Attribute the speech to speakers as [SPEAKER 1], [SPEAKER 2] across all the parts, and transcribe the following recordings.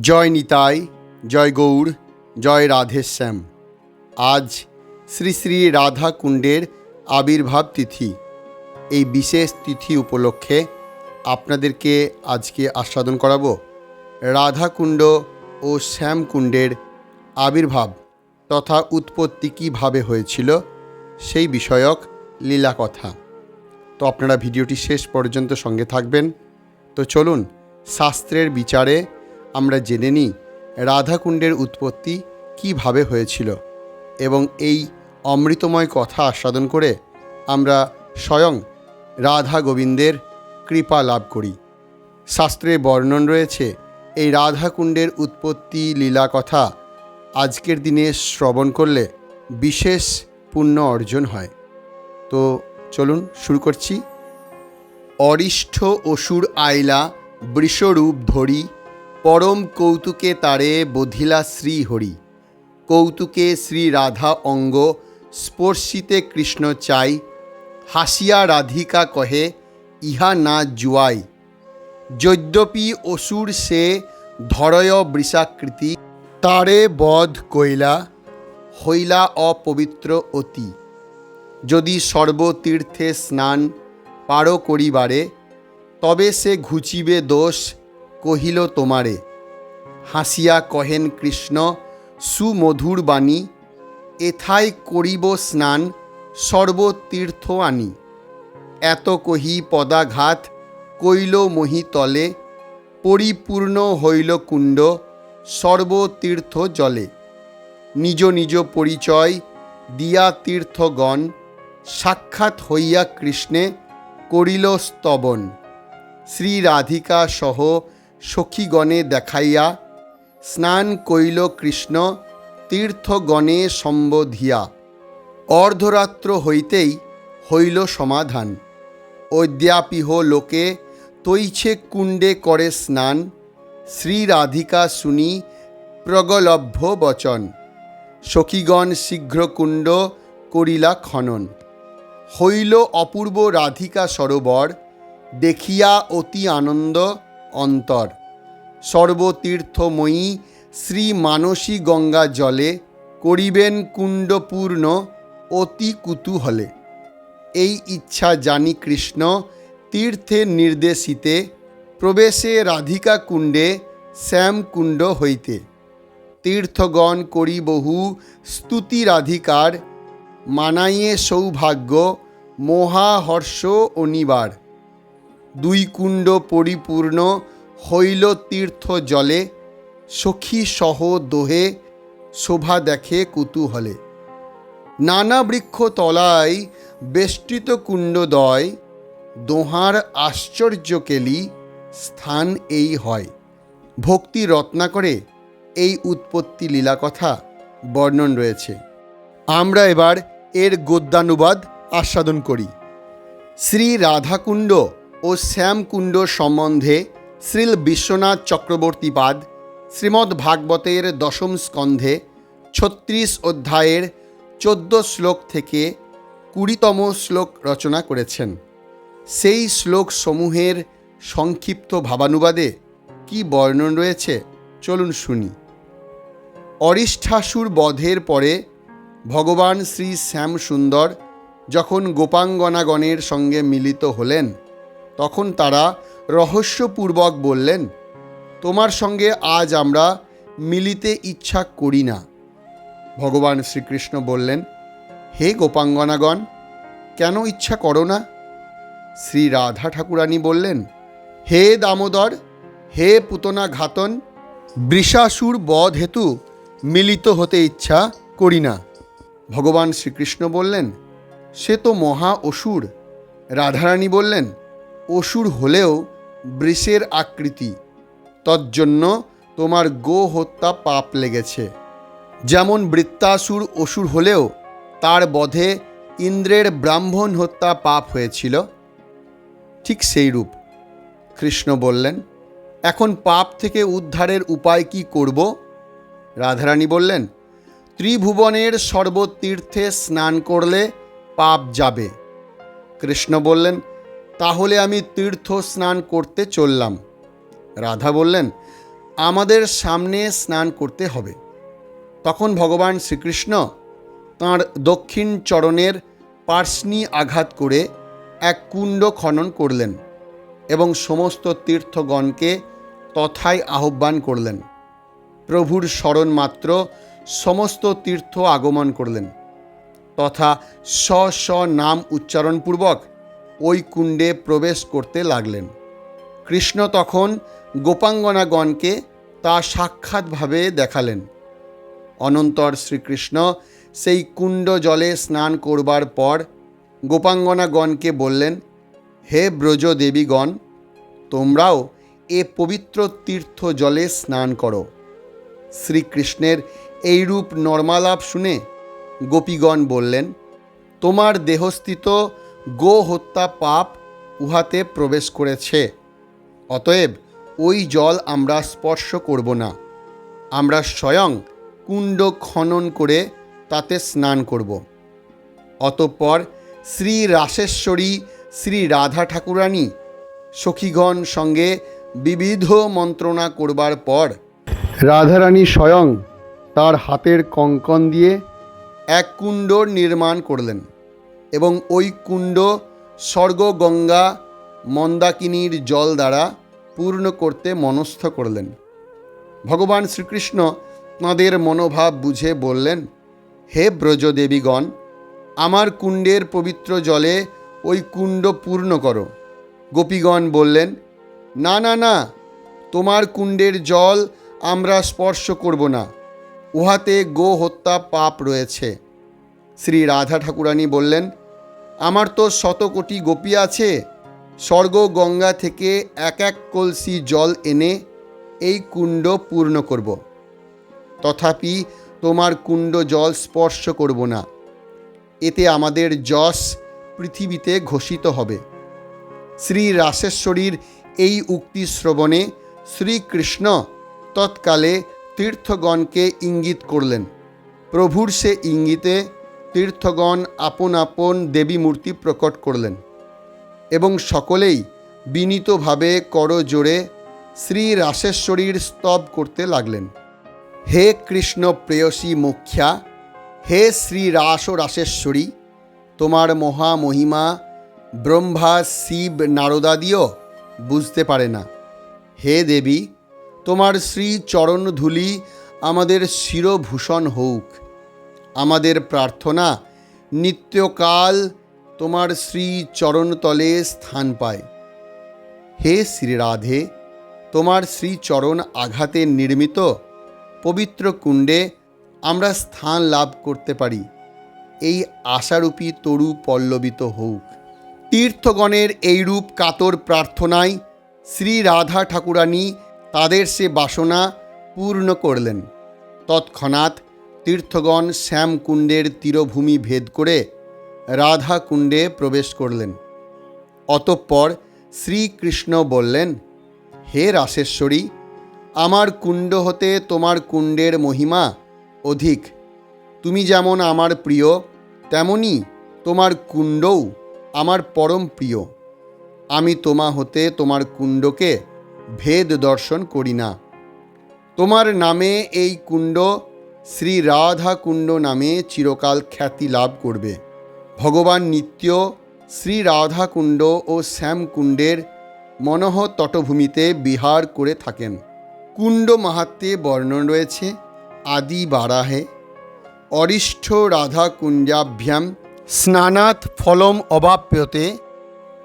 [SPEAKER 1] জয় নিতাই, জয় গৌর, জয় রাধেশ্যাম আজ শ্রী শ্রী রাধা কুণ্ডের আবির্ভাব তিথি। এই বিশেষ তিথি উপলক্ষে আপনাদেরকে আজকে আস্বাদন করাবো রাধাকুণ্ড ও শ্যামকুণ্ডের আবির্ভাব তথা উৎপত্তি কীভাবে হয়েছিল সেই বিষয়ক লীলা কথা তো আপনারা ভিডিওটি শেষ পর্যন্ত সঙ্গে থাকবেন। তো চলুন, শাস্ত্রের বিচারে আমরা জেনে নিই রাধাকুণ্ডের উৎপত্তি কীভাবে হয়েছিল এবং এই অমৃতময় কথা আস্বাদন করে আমরা স্বয়ং রাধা গোবিন্দের কৃপা লাভ করি। শাস্ত্রে বর্ণন রয়েছে, এই রাধাকুণ্ডের উৎপত্তি লীলা কথা আজকের দিনে শ্রবণ করলে বিশেষ পুণ্য অর্জন হয়। তো চলুন শুরু করছি। অরিষ্ঠ অসুর আইলা বৃষরূপ ধরি পরম কৌতুকে তারে বধিলা শ্রীহরি। কৌতুকে শ্রী রাধা অঙ্গ, স্পর্শিতে কৃষ্ণ চাই, হাসিয়া রাধিকা কহে, ইহা না জুয়াই। যদ্যপি অসুর সে ধরয় বৃষাকৃতি, তারে বধ কইলা, হইলা অপবিত্র অতি। যদি সর্বতীর্থে স্নান পারো করিবারে, তবে সে ঘুচিবে দোষ কহিল তোমারে, হাসিয়া কহেন কৃষ্ণ, সুমধুর বাণী এথায় করিব স্নান, সর্বতীর্থ আনি। এত কহি পদাঘাত, কইল মহিতলে, পরিপূর্ণ হইল কুণ্ড, সর্বতীর্থ জলে। নিজ নিজ পরিচয় দিয়া তীর্থগণ, সাক্ষাৎ হইয়া কৃষ্ণে করিল স্তবন। শ্রী রাধিকা সহ সখীগণে দেখাইয়া, স্নান কইল কৃষ্ণ, তীর্থগণে সম্বোধিয়া। অর্ধরাত্র হইতেই হইল সমাধান। অদ্যাপিহ লোকে তৈছে কুণ্ডে করে স্নান। শ্রীরাধিকা শুনি প্রগলভ্য বচন। সখীগণ শীঘ্র কুণ্ড করিলা খনন। হইল অপূর্ব রাধিকা সরোবর, দেখিয়া অতি আনন্দ। অন্তর। সর্বতীর্থময়ী শ্রী মানসী গঙ্গা জলে করিবেন কুণ্ডপূর্ণ অতি কুতূহলে। এই ইচ্ছা জানি কৃষ্ণ, তীর্থে নির্দেশিতে, প্রবেশে রাধিকা কুণ্ডে, শ্যামকুণ্ড হইতে। তীর্থগণ করি বহু স্তুতি রাধিকার, মানাইয়ে সৌভাগ্য, মহাহর্ষ অনিবার। দুই কুণ্ড পরিপূর্ণ হইল তীর্থ জলে সখী সহ দোহে, শোভা দেখে কুতূহলে। নানা বৃক্ষ তলায় বেষ্টিত কুণ্ডদয়, দোহার আশ্চর্য কেলি স্থান এই হয়। ভক্তি রত্নাকরে এই উৎপত্তি লীলা কথা বর্ণন রয়েছে। আমরা এবার এর গদ্যানুবাদ আস্বাদন করি। শ্রী রাধাকুণ্ড ও শ্যামকুণ্ড সম্বন্ধে শ্রীল বিশ্বনাথ চক্রবর্তীপাদ শ্রীমদ্ ভাগবতের দশম স্কন্ধে ছত্রিশ অধ্যায়ের চোদ্দ শ্লোক থেকে কুড়িতম শ্লোক রচনা করেছেন। সেই শ্লোক সমূহের সংক্ষিপ্ত ভাবানুবাদে কি বর্ণন রয়েছে চলুন শুনি। অরিষ্ঠাসুর বধের পরে ভগবান শ্রী শ্যাম সুন্দর যখন গোপাঙ্গনাগণের সঙ্গে মিলিত হলেন তখন তারা রহস্যপূর্বক বললেন, তোমার সঙ্গে আজ আমরা মিলিতে ইচ্ছা করি না। ভগবান শ্রীকৃষ্ণ বললেন, হে গোপাঙ্গনাগণ, কেন ইচ্ছা করো না? শ্রী রাধা ঠাকুরানী বললেন, হে দামোদর, হে পুতনা ঘাতন বৃষাসুর বধ হেতু মিলিত হতে ইচ্ছা করি না। ভগবান শ্রীকৃষ্ণ বললেন, সে তো মহা অসুর। রাধারানী বললেন অসুর হলেও বৃষের আকৃতি। তজ্জন্য তোমার গো হত্যা পাপ লেগেছে। যেমন বৃত্তাসুর অসুর হলেও তার বধে ইন্দ্রের ব্রাহ্মণ হত্যা পাপ হয়েছিল। ঠিক সেই রূপ। কৃষ্ণ বললেন, এখন পাপ থেকে উদ্ধারের উপায় কি করব? রাধারানী বললেন, ত্রিভুবনের সর্বতীর্থে স্নান করলে পাপ যাবে। কৃষ্ণ বললেন তাহলে আমি তীর্থ স্নান করতে চললাম। রাধা বললেন, আমাদের সামনে স্নান করতে হবে। তখন ভগবান শ্রীকৃষ্ণ তাঁর দক্ষিণ চরণের পার্শ্নি আঘাত করে এক কুণ্ড খনন করলেন এবং সমস্ত তীর্থগণকে তথায় আহ্বান করলেন। প্রভুর স্মরণ মাত্র সমস্ত তীর্থ আগমন করলেন তথা স্ব স্ব নাম উচ্চারণপূর্বক ওই কুণ্ডে প্রবেশ করতে লাগলেন। কৃষ্ণ তখন গোপাঙ্গনাগণকে তা সাক্ষাৎভাবে দেখালেন। অনন্তর শ্রীকৃষ্ণ সেই কুণ্ড জলে স্নান করবার পর গোপাঙ্গনাগণকে বললেন, হে ব্রজ দেবীগণ তোমরাও এ পবিত্র তীর্থ জলে স্নান করো। শ্রীকৃষ্ণের এইরূপ নর্মালাপ শুনে গোপীগণ বললেন, তোমার দেহস্থিত গো হত্যা পাপ উহাতে প্রবেশ করেছে। অতএব ওই জল আমরা স্পর্শ করব না। আমরা স্বয়ং কুণ্ড খনন করে তাতে স্নান করব। অতঃপর শ্রী রাসেশ্বরী শ্রী রাধা ঠাকুরানী সখীগণ সঙ্গে বিবিধ মন্ত্রণা করবার পর রাধারানী স্বয়ং তার হাতের কঙ্কন দিয়ে এক কুণ্ড নির্মাণ করলেন। এবং ওই কুণ্ড স্বর্গ গঙ্গা মন্দাকিনীর জল দ্বারা পূর্ণ করতে মনস্থ করলেন। ভগবান শ্রীকৃষ্ণ তাঁদের মনোভাব বুঝে বললেন, হে ব্রজদেবীগণ, আমার কুণ্ডের পবিত্র জলে ওই কুণ্ড পূর্ণ করো। গোপীগণ বললেন, না না না, তোমার কুণ্ডের জল আমরা স্পর্শ করব না, উহাতে গো হত্যা পাপ রয়েছে। শ্রী রাধা ঠাকুরানী বললেন আমার তো শত কোটি গোপী আছে। স্বর্গ গঙ্গা থেকে এক এক কলসি জল এনে এই কুণ্ড পূর্ণ করব। তথাপি তোমার কুণ্ড জল স্পর্শ করব না। এতে আমাদের যশ পৃথিবীতে ঘোষিত হবে। শ্রী রাসেশ্বরীর এই উক্তি শ্রবণে শ্রীকৃষ্ণ তৎকালে তীর্থগণকে ইঙ্গিত করলেন। প্রভুর সে ইঙ্গিতে তীর্থগণ আপন আপন দেবী মূর্তি প্রকট করলেন এবং সকলেই বিনীতভাবে করজোড়ে শ্রী রাসেশ্বরীর স্তব করতে লাগলেন। হে কৃষ্ণ প্রেয়সী মুখ্যা হে শ্রী রাস রাসেশ্বরী, তোমার মহামহিমা ব্রহ্মা শিব নারদাদিও বুঝতে পারে না। হে দেবী, তোমার শ্রী চরণ ধূলি আমাদের শিরভূষণ হউক। আমাদের প্রার্থনা, নিত্যকাল তোমার শ্রী চরণতলে স্থান পায়। হে শ্রীরাধে তোমার শ্রীচরণ আঘাতে নির্মিত পবিত্র কুণ্ডে আমরা স্থান লাভ করতে পারি। এই আশারূপী তরু পল্লবিত হউক তীর্থগণের এইরূপ কাতর প্রার্থনায় শ্রী রাধা ঠাকুরানী তাদের সে বাসনা পূর্ণ করলেন। তৎক্ষণাৎ তীর্থগণ শ্যামকুণ্ডের তীরভূমি ভেদ করে রাধা কুণ্ডে প্রবেশ করলেন। অতঃপর শ্রীকৃষ্ণ বললেন, হে রাসেশ্বরী, আমার কুণ্ড হতে তোমার কুণ্ডের মহিমা অধিক। তুমি যেমন আমার প্রিয়, তেমনি তোমার কুণ্ডও আমার পরম প্রিয়। আমি তোমা হতে তোমার কুণ্ডকে ভেদ দর্শন করি না। তোমার নামে এই কুণ্ড শ্রী রাধা কুণ্ড নামে চিরকাল খ্যাতি লাভ করবে। ভগবান নিত্য শ্রী রাধা কুণ্ড ও শ্যামকুণ্ডের মনহ তটভূমিতে বিহার করে থাকেন। কুণ্ড মাহাত্মে বর্ণন রয়েছে, আদি বারাহে, অরিষ্ঠ রাধা কুঞ্জাভ্যাম স্নানাৎ ফলম অবাপ্যতে,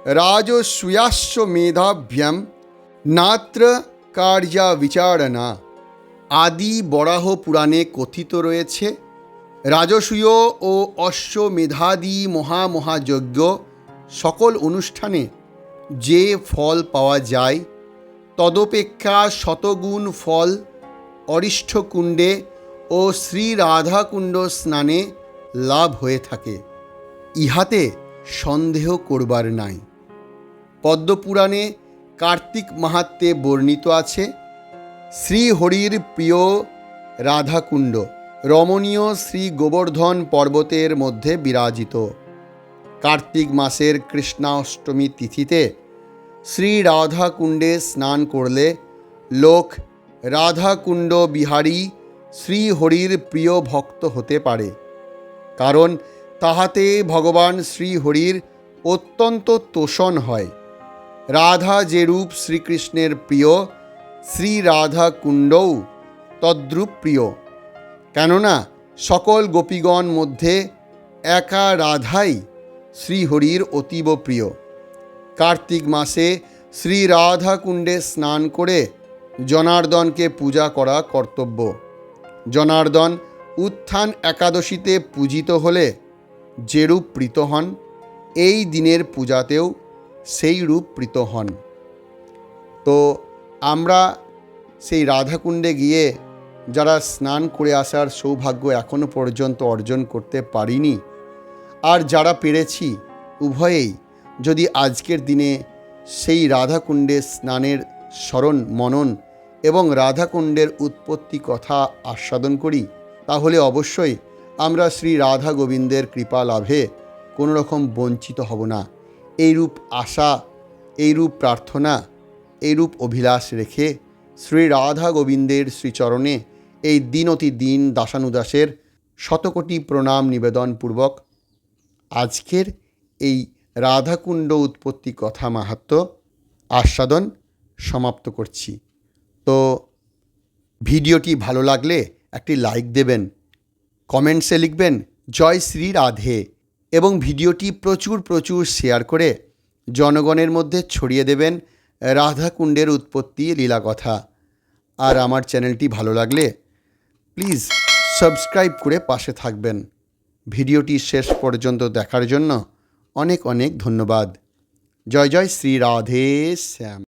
[SPEAKER 1] রাজসূয়াস্য মেধাভ্যাম, নাত্র কার্যা বিচারণা আদি বরাহ পুরাণে কথিত রয়েছে, রাজসূয় ও অশ্বমেধাদি মহামহাযজ্ঞ সকল অনুষ্ঠানে যে ফল পাওয়া যায়, তদপেক্ষা শতগুণ ফল অরিষ্ঠকুণ্ডে ও শ্রী রাধাকুণ্ড স্নানে লাভ হয়ে থাকে। ইহাতে সন্দেহ করবার নাই। পদ্মপুরাণে কার্তিক মাহাত্মে বর্ণিত আছে শ্রীহরির প্রিয় রাধাকুণ্ড, রমণীয় শ্রী গোবর্ধন পর্বতের মধ্যে বিরাজিত। কার্তিক মাসের কৃষ্ণাষ্টমী তিথিতে শ্রী রাধাকুণ্ডে স্নান করলে লোক রাধাকুণ্ড বিহারী শ্রীহরির প্রিয় ভক্ত হতে পারে। কারণ তাহাতে ভগবান শ্রীহরির অত্যন্ত তোষণ হয়। রাধা যে রূপ শ্রীকৃষ্ণের প্রিয় শ্রী রাধা কুণ্ডও তদ্রূপ প্রিয় কেননা সকল গোপীগণ মধ্যে একা রাধাই শ্রীহরির অতীব প্রিয়। কার্তিক মাসে শ্রী রাধা কুণ্ডে স্নান করে জনার্দনকে পূজা করা কর্তব্য। জনার্দন উত্থান একাদশীতে পূজিত হলে যেরূপ প্রীত হন, এই দিনের পূজাতেও সেই রূপ প্রীত হন। তো আমরা সেই রাধাকুণ্ডে গিয়ে যারা স্নান করে আসার সৌভাগ্য এখনও পর্যন্ত অর্জন করতে পারিনি, আর যারা পেরেছি উভয়েই যদি আজকের দিনে সেই রাধাকুণ্ডে স্নানের স্মরণ, মনন এবং রাধাকুণ্ডের উৎপত্তি কথা আস্বাদন করি, তাহলে অবশ্যই আমরা শ্রী রাধা গোবিন্দের কৃপা লাভে কোনো রকম বঞ্চিত হব না। এইরূপ আশা, এইরূপ প্রার্থনা এইরূপ অভিলাষ রেখে শ্রী রাধা গোবিন্দের শ্রীচরণে এই দিন অতি দিন দাসানুদাসের শতকোটি প্রণাম নিবেদনপূর্বক আজকের এই রাধাকুণ্ড উৎপত্তি কথা মাহাত্ম আস্বাদন সমাপ্ত করছি। তো ভিডিওটি ভালো লাগলে একটি লাইক দেবেন, কমেন্টসে লিখবেন, জয় শ্রী রাধে এবং ভিডিওটি প্রচুর প্রচুর শেয়ার করে জনগণের মধ্যে ছড়িয়ে দেবেন রাধাকুণ্ডের উৎপত্তি লীলা কথা আর আমার চ্যানেলটি ভালো লাগলে প্লিজ সাবস্ক্রাইব করে পাশে থাকবেন। ভিডিওটি শেষ পর্যন্ত দেখার জন্য অনেক অনেক ধন্যবাদ। জয় জয় শ্রী রাধে শ্যাম।